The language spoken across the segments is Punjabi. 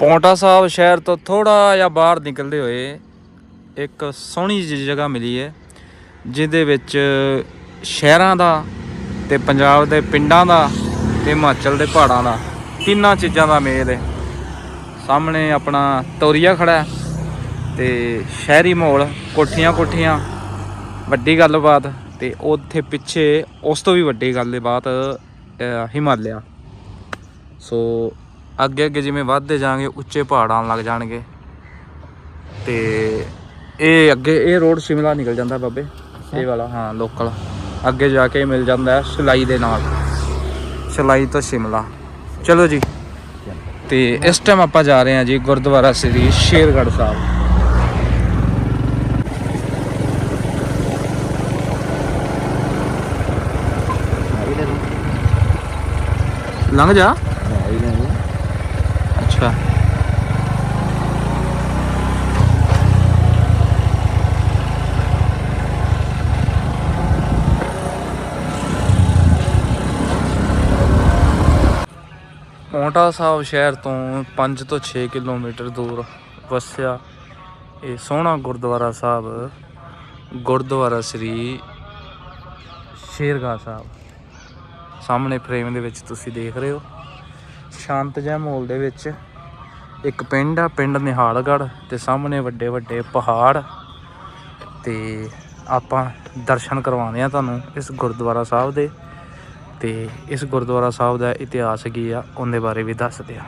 ਪੌਂਟਾ ਸਾਹਿਬ ਸ਼ਹਿਰ ਤੋਂ ਥੋੜਾ ਜਿਹਾ ਬਾਹਰ ਨਿਕਲਦੇ ਹੋਏ ਇੱਕ ਸੋਹਣੀ ਜਿਹੀ ਜਗ੍ਹਾ ਮਿਲੀ ਹੈ ਜਿਹਦੇ ਵਿੱਚ ਸ਼ਹਿਰਾਂ ਦਾ ਤੇ ਪੰਜਾਬ ਦੇ ਪਿੰਡਾਂ ਦਾ ਤੇ ਹਿਮਾਚਲ ਦੇ ਪਹਾੜਾਂ ਦਾ ਤਿੰਨਾਂ ਚੀਜ਼ਾਂ ਦਾ ਮੇਲ ਹੈ। ਸਾਹਮਣੇ ਆਪਣਾ ਤੋਰੀਆ ਖੜਾ ਹੈ ਤੇ ਸ਼ਹਿਰੀ ਮਾਹੌਲ ਕੋਠੀਆਂ ਕੋਠੀਆਂ ਵੱਡੀ ਗੱਲਬਾਤ ਤੇ ਉੱਥੇ ਪਿੱਛੇ ਉਸ ਤੋਂ ਵੀ ਵੱਡੀ ਗੱਲਬਾਤ ਅਹ, ਹਿਮਾਲਿਆ। ਸੋ ਅੱਗੇ ਅੱਗੇ ਜਿਵੇਂ ਵੱਧਦੇ ਜਾਾਂਗੇ ਉੱਚੇ ਪਹਾੜ ਆਉਣ ਲੱਗ ਜਾਣਗੇ। ਤੇ ਇਹ ਅੱਗੇ ਇਹ ਰੋਡ ਸ਼ਿਮਲਾ ਨਿਕਲ ਜਾਂਦਾ ਬਾਬੇ ਇਹ ਵਾਲਾ ਹਾਂ ਲੋਕਲ ਅੱਗੇ ਜਾ ਕੇ ਮਿਲ ਜਾਂਦਾ ਹੈ ਸਿਲਾਈ ਦੇ ਨਾਲ। ਸਿਲਾਈ ਤੋਂ ਸ਼ਿਮਲਾ। ਚਲੋ ਜੀ। ਤੇ ਇਸ ਟਾਈਮ ਆਪਾਂ ਜਾ ਰਹੇ ਹਾਂ ਜੀ ਗੁਰਦੁਆਰਾ ਸ੍ਰੀ ਸ਼ੇਰਗੜ੍ਹ ਸਾਹਿਬ। ਲੰਘ ਜਾ। ਪੌਂਟਾ ਸਾਹਿਬ ਸ਼ਹਿਰ ਤੋਂ 5 ਤੋਂ 6 ਕਿਲੋਮੀਟਰ ਦੂਰ ਵਸਿਆ ਇਹ ਸੋਹਣਾ ਗੁਰਦੁਆਰਾ ਸਾਹਿਬ, ਗੁਰਦੁਆਰਾ ਸ੍ਰੀ ਸ਼ੇਰਗਾ ਸਾਹਿਬ। ਸਾਹਮਣੇ ਫਰੇਮ ਦੇ ਵਿੱਚ ਤੁਸੀਂ ਦੇਖ ਰਹੇ ਹੋ। ਸ਼ਾਂਤ ਜਿਹਾ ਮਾਹੌਲ ਦੇ ਵਿੱਚ ਇੱਕ ਪਿੰਡ ਆ, ਪਿੰਡ ਨਿਹਾਲਗੜ੍ਹ ਤੇ ਸਾਹਮਣੇ ਵੱਡੇ ਵੱਡੇ ਪਹਾੜ ਤੇ ਆਪਾਂ ਦਰਸ਼ਨ ਕਰਵਾਉਂਦੇ ਆ ਤੁਹਾਨੂੰ ਇਸ ਗੁਰਦੁਆਰਾ ਸਾਹਿਬ ਦੇ। ਤੇ ਇਸ ਗੁਰਦੁਆਰਾ ਸਾਹਿਬ ਦਾ ਇਤਿਹਾਸ ਕੀ ਆ ਉਹਦੇ ਬਾਰੇ ਵੀ ਦੱਸਦੇ ਆ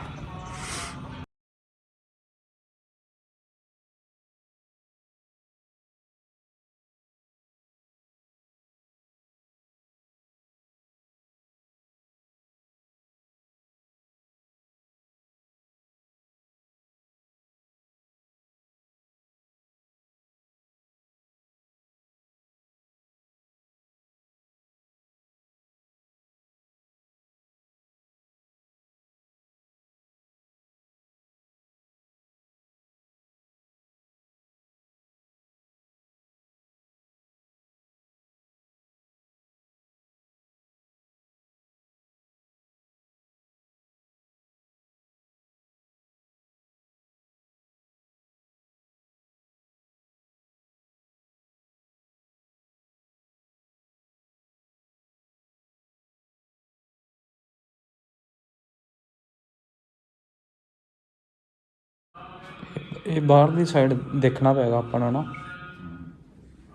ਇਹ ਬਾਹਰਲੀ ਸਾਈਡ ਦੇਖਣਾ ਪਏਗਾ ਆਪਾਂ ਨੂੰ ਨਾ।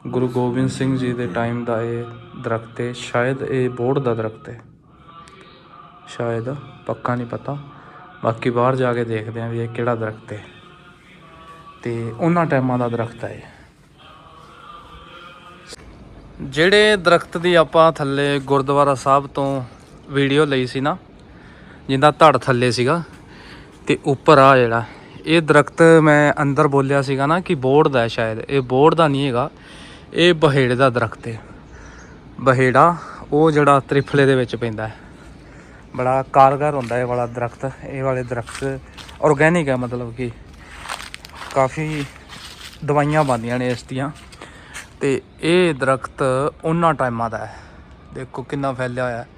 ਗੁਰੂ ਗੋਬਿੰਦ ਸਿੰਘ ਜੀ ਦੇ ਟਾਈਮ ਦਾ ਇਹ ਦਰਖਤ ਹੈ। ਸ਼ਾਇਦ ਇਹ ਬੋਰਡ ਦਾ ਦਰਖਤ ਹੈ। ਸ਼ਾਇਦ, ਪੱਕਾ ਨਹੀਂ ਪਤਾ। ਬਾਕੀ ਬਾਹਰ ਜਾ ਕੇ ਦੇਖਦੇ ਆਂ ਵੀ ਇਹ ਕਿਹੜਾ ਦਰਖਤ ਹੈ। ਤੇ ਉਹਨਾਂ ਟਾਈਮਾਂ ਦਾ ਦਰਖਤ ਹੈ ਇਹ। ਜਿਹੜੇ ਦਰਖਤ ਦੀ ਆਪਾਂ ਥੱਲੇ ਗੁਰਦੁਆਰਾ ਸਾਹਿਬ ਤੋਂ ਵੀਡੀਓ ਲਈ ਸੀ ਨਾ, ਜਿੰਦਾ ਧੜ ਥੱਲੇ ਸੀਗਾ, ਤੇ ਉੱਪਰ ਆ ਜਿਹੜਾ। ਇਹ ਦਰਖਤ ਮੈਂ ਅੰਦਰ ਬੋਲਿਆ ਸੀਗਾ ਨਾ ਕਿ ਬੋੜ ਦਾ ਹੈ ਸ਼ਾਇਦ। ਇਹ ਬੋੜ ਦਾ ਨਹੀਂ ਹੈਗਾ। ਇਹ ਬਹੇੜੇ ਦਾ ਦਰਖਤ ਹੈ। ਬਹੇੜਾ, ਉਹ ਜਿਹੜਾ ਤ੍ਰਿਫਲੇ ਦੇ ਵਿੱਚ ਪੈਂਦਾ ਹੈ। ਬੜਾ ਕਾਰਗਰ ਹੁੰਦਾ ਇਹ ਵਾਲਾ ਦਰਖਤ। ਇਹ ਵਾਲੇ ਦਰਖਤ ਆਰਗੈਨਿਕ ਹੈ, ਮਤਲਬ ਕਿ ਕਾਫੀ ਦਵਾਈਆਂ ਬਣਦੀਆਂ ਨੇ ਇਸ ਦੀਆਂ। ਤੇ ਇਹ ਦਰਖਤ ਉਹਨਾਂ ਟਾਈਮਾਂ ਦਾ ਹੈ। ਦੇਖੋ ਕਿੰਨਾ ਫੈਲਿਆ ਹੋਇਆ ਹੈ।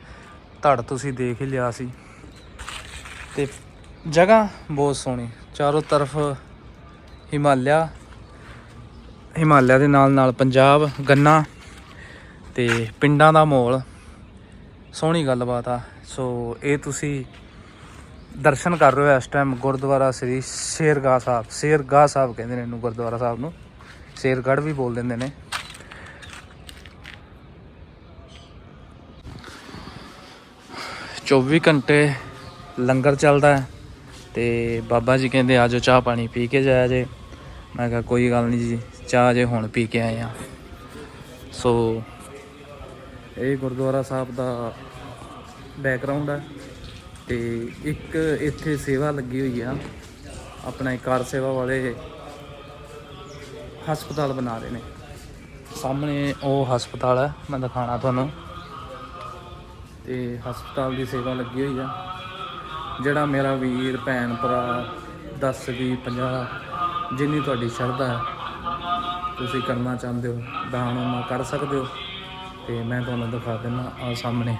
ਧੜ ਤੁਸੀਂ ਦੇਖ ਹੀ ਲਿਆ ਸੀ। ਤੇ ਜਗ੍ਹਾ ਬਹੁਤ ਸੋਹਣੀ। ਚਾਰੋਂ ਤਰਫ ਹਿਮਾਲਿਆ ਹਿਮਾਲਿਆ ਦੇ ਨਾਲ ਨਾਲ ਪੰਜਾਬ, ਗੰਨਾ ਤੇ ਪਿੰਡਾਂ ਦਾ ਮਾਹੌਲ। ਸੋਹਣੀ ਗੱਲਬਾਤ ਆ। ਸੋ ਇਹ ਤੁਸੀਂ ਦਰਸ਼ਨ ਕਰ ਰਹੇ ਹੋ ਇਸ ਟਾਈਮ ਗੁਰਦੁਆਰਾ ਸ੍ਰੀ ਸ਼ੇਰਗਾਹ ਸਾਹਿਬ। ਸ਼ੇਰਗਾਹ ਸਾਹਿਬ ਕਹਿੰਦੇ ਨੇ ਇਹਨੂੰ ਗੁਰਦੁਆਰਾ ਸਾਹਿਬ ਨੂੰ। ਸ਼ੇਰਗੜ੍ਹ ਵੀ ਬੋਲ ਦਿੰਦੇ ਨੇ। ਚੌਵੀ ਘੰਟੇ ਲੰਗਰ ਚੱਲਦਾ ਹੈ। ਤੇ ਬਾਬਾ ਜੀ ਕਹਿੰਦੇ ਆਜੋ ਚਾਹ ਪਾਣੀ ਪੀ ਕੇ ਜਾਇਆ ਜੇ। ਮੈਂ ਕਿਹਾ, ਕੋਈ ਗੱਲ ਨਹੀਂ ਜੀ, ਚਾਹ ਜੇ ਹੁਣ ਪੀ ਕੇ ਆਏ ਆ ਸੋ ਇਹ ਗੁਰਦੁਆਰਾ ਸਾਹਿਬ ਦਾ ਬੈਕਗ੍ਰਾਉਂਡ ਹੈ ਤੇ ਇੱਕ ਇੱਥੇ ਸੇਵਾ ਲੱਗੀ ਹੋਈ ਆ। ਆਪਣਾ ਕਾਰ ਸੇਵਾ ਵਾਲੇ ਹਸਪਤਾਲ ਬਣਾ ਰਹੇ ਨੇ। ਸਾਹਮਣੇ ਉਹ ਹਸਪਤਾਲ ਹੈ ਮੈਂ ਦਿਖਾਣਾ ਤੁਹਾਨੂੰ। ਤੇ ਹਸਪਤਾਲ ਦੀ ਸੇਵਾ ਲੱਗੀ ਹੋਈ ਆ। ਜਿਹੜਾ ਮੇਰਾ ਵੀਰ, ਭੈਣ, ਭਰਾ 10 20 50 ਜਿੰਨੀ ਤੁਹਾਡੀ ਸ਼ਰਧਾ ਹੈ, ਤੁਸੀਂ ਕਰਨਾ ਚਾਹੁੰਦੇ ਹੋ, ਦਾਨ ਉਹਨਾਂ ਕਰ ਸਕਦੇ ਹੋ, ਤੇ ਮੈਂ ਤੁਹਾਨੂੰ ਦਿਖਾ ਦਿੰਦਾ ਆ ਸਾਹਮਣੇ।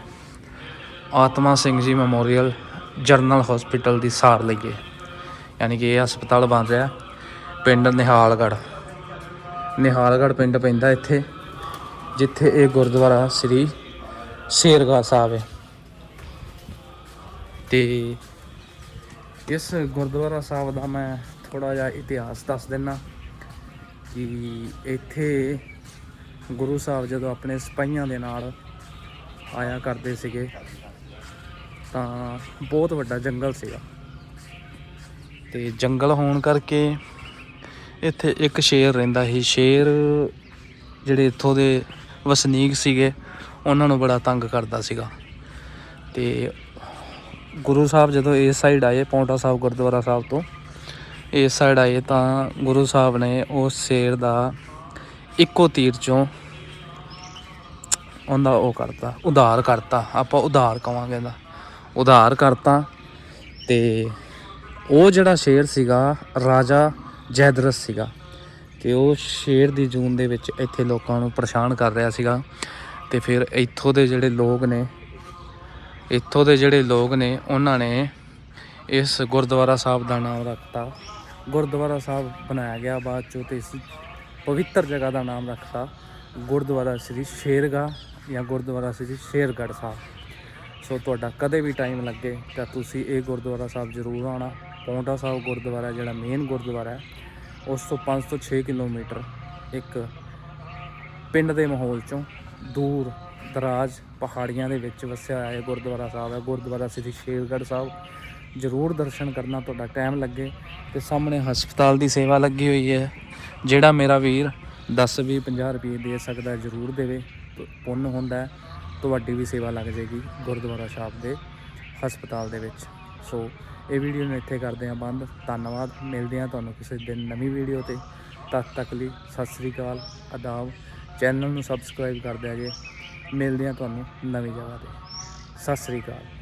ਆਤਮਾ Singh ji memorial, general hospital ਦੀ ਸਾਰ ਲਈਏ। ਯਾਨੀ ਕਿ ਇਹ ਹਸਪਤਾਲ ਬਣ ਰਿਹਾ, ਪਿੰਡ ਨਿਹਾਲਗੜ੍ਹ। ਨਿਹਾਲਗੜ੍ਹ ਪਿੰਡ ਪੈਂਦਾ ਇੱਥੇ, ਜਿੱਥੇ ਇਹ ਗੁਰਦੁਆਰਾ ਸ੍ਰੀ ਸ਼ੇਰਗਾਹ ਸਾਹਿਬ ਹੈ। ਤੇ ਇਸ ਗੁਰਦੁਆਰਾ ਸਾਹਿਬ ਦਾ ਮੈਂ ਥੋੜਾ ਜਿਹਾ ਇਤਿਹਾਸ ਦੱਸ ਦਿੰਨਾ ਕਿ ਇੱਥੇ ਗੁਰੂ ਸਾਹਿਬ ਜਦੋਂ ਆਪਣੇ ਸਿਪਾਹੀਆਂ ਦੇ ਨਾਲ ਆਇਆ ਕਰਦੇ ਸੀਗੇ, ਤਾਂ ਬਹੁਤ ਵੱਡਾ ਜੰਗਲ ਸੀਗਾ। ਤੇ ਜੰਗਲ ਹੋਣ ਕਰਕੇ ਇੱਥੇ ਇੱਕ ਸ਼ੇਰ ਰਹਿੰਦਾ ਸੀ। ਸ਼ੇਰ ਜਿਹੜੇ ਇੱਥੋਂ ਦੇ ਵਸਨੀਕ ਸੀਗੇ, ਉਹਨਾਂ ਨੂੰ ਬੜਾ ਤੰਗ ਕਰਦਾ ਸੀਗਾ। ਤੇ ਗੁਰੂ ਸਾਹਿਬ ਜਦੋਂ ਇਸ ਸਾਈਡ ਆਏ, ਪੌਂਟਾ ਸਾਹਿਬ, ਗੁਰਦੁਆਰਾ ਸਾਹਿਬ ਤੋਂ, ਇਸ ਸਾਈਡ ਆਏ ਤਾਂ ਗੁਰੂ ਸਾਹਿਬ ਨੇ ਉਸ ਸ਼ੇਰ ਦਾ ਇੱਕੋ ਤੀਰ ਚੋਂ ਉਹਦਾ ਉਹ ਕਰਤਾ, ਉਧਾਰ ਕਰਤਾ, ਆਪਾਂ ਉਧਾਰ ਕਵਾਂਗੇ ਇਹਦਾ। ਉਧਾਰ ਕਰਤਾ ਤੇ ਉਹ ਜਿਹੜਾ ਸ਼ੇਰ ਸੀਗਾ, ਰਾਜਾ ਜੈਦਰਸ ਸੀਗਾ, ਤੇ ਉਹ ਸ਼ੇਰ ਦੀ ਜੂਨ ਦੇ ਵਿੱਚ ਇੱਥੇ ਲੋਕਾਂ ਨੂੰ ਪਰੇਸ਼ਾਨ ਕਰ ਰਿਹਾ ਸੀਗਾ ਤੇ ਫਿਰ ਇੱਥੋਂ ਦੇ ਜਿਹੜੇ ਲੋਕ ਨੇ ਇੱਥੋਂ ਦੇ ਜਿਹੜੇ ਲੋਕ ਨੇ, ਉਹਨਾਂ ਨੇ ਇਸ ਗੁਰਦੁਆਰਾ ਸਾਹਿਬ ਦਾ ਨਾਮ ਰੱਖਤਾ। ਗੁਰਦੁਆਰਾ ਸਾਹਿਬ ਬਣਾਇਆ ਗਿਆ ਬਾਅਦ ਚੋਂ ਤੇ ਇਸ ਪਵਿੱਤਰ ਜਗ੍ਹਾ ਦਾ ਨਾਮ ਰੱਖਤਾ। ਗੁਰਦੁਆਰਾ ਸ੍ਰੀ ਸ਼ੇਰਗਾਹ ਜਾਂ ਗੁਰਦੁਆਰਾ ਸ੍ਰੀ ਸ਼ੇਰਗੜ੍ਹ ਸਾਹਿਬ। ਸੋ ਤੁਹਾਡਾ ਕਦੇ ਵੀ ਟਾਈਮ ਲੱਗੇ ਤਾਂ ਤੁਸੀਂ ਇਹ ਗੁਰਦੁਆਰਾ ਸਾਹਿਬ ਜ਼ਰੂਰ ਆਉਣਾ। ਪੌਂਟਾ ਸਾਹਿਬ ਗੁਰਦੁਆਰਾ ਜਿਹੜਾ ਮੇਨ ਗੁਰਦੁਆਰਾ ਹੈ, ਉਸ ਤੋਂ 5 ਤੋਂ 6 ਕਿਲੋਮੀਟਰ ਇੱਕ ਪਿੰਡ ਦੇ ਮਾਹੌਲ ਚੋਂ ਦੂਰ ਦਰਾਜ ਪਹਾੜੀਆਂ ਦੇ ਵਿੱਚ ਵਸਿਆ ਹੋਇਆ ਹੈ, ਗੁਰਦੁਆਰਾ ਸਾਹਿਬ ਹੈ। ਗੁਰਦੁਆਰਾ ਸ੍ਰੀ ਸ਼ੇਰਗੜ੍ਹ ਸਾਹਿਬ। ਜ਼ਰੂਰ ਦਰਸ਼ਨ ਕਰਨਾ ਤੁਹਾਡਾ ਟਾਈਮ ਲੱਗੇ ਤੇ ਸਾਹਮਣੇ ਹਸਪਤਾਲ ਦੀ ਸੇਵਾ ਲੱਗੀ ਹੋਈ ਹੈ। ਜਿਹੜਾ ਮੇਰਾ ਵੀਰ 10 20 50 ਰੁਪਏ ਦੇ ਸਕਦਾ ਜ਼ਰੂਰ ਦੇਵੇ। ਪੁੰਨ ਹੁੰਦਾ ਤੁਹਾਡੀ ਵੀ ਸੇਵਾ ਲੱਗ ਜਾਏਗੀ ਗੁਰਦੁਆਰਾ ਸਾਹਿਬ ਦੇ ਹਸਪਤਾਲ ਦੇ ਵਿੱਚ। ਸੋ ਇਹ ਵੀਡੀਓ ਨੂੰ ਇੱਥੇ ਕਰਦੇ ਹਾਂ ਬੰਦ। ਧੰਨਵਾਦ। ਮਿਲਦੇ ਹਾਂ ਤੁਹਾਨੂੰ ਕਿਸੇ ਦਿਨ ਨਵੀਂ ਵੀਡੀਓ ਤੇ। ਤਦ ਤੱਕ ਲਈ ਸਤਿ ਸ੍ਰੀ ਅਕਾਲ। ਆਦਾਬ ਚੈਨਲ ਨੂੰ ਸਬਸਕ੍ਰਾਈਬ ਕਰ ਦਿਆ ਜੇ। ਮਿਲਦੇ ਹਾਂ ਤੁਹਾਨੂੰ ਨਵੀਂ ਜਗ੍ਹਾ ਤੇ। ਸਤਿ ਸ੍ਰੀ ਅਕਾਲ।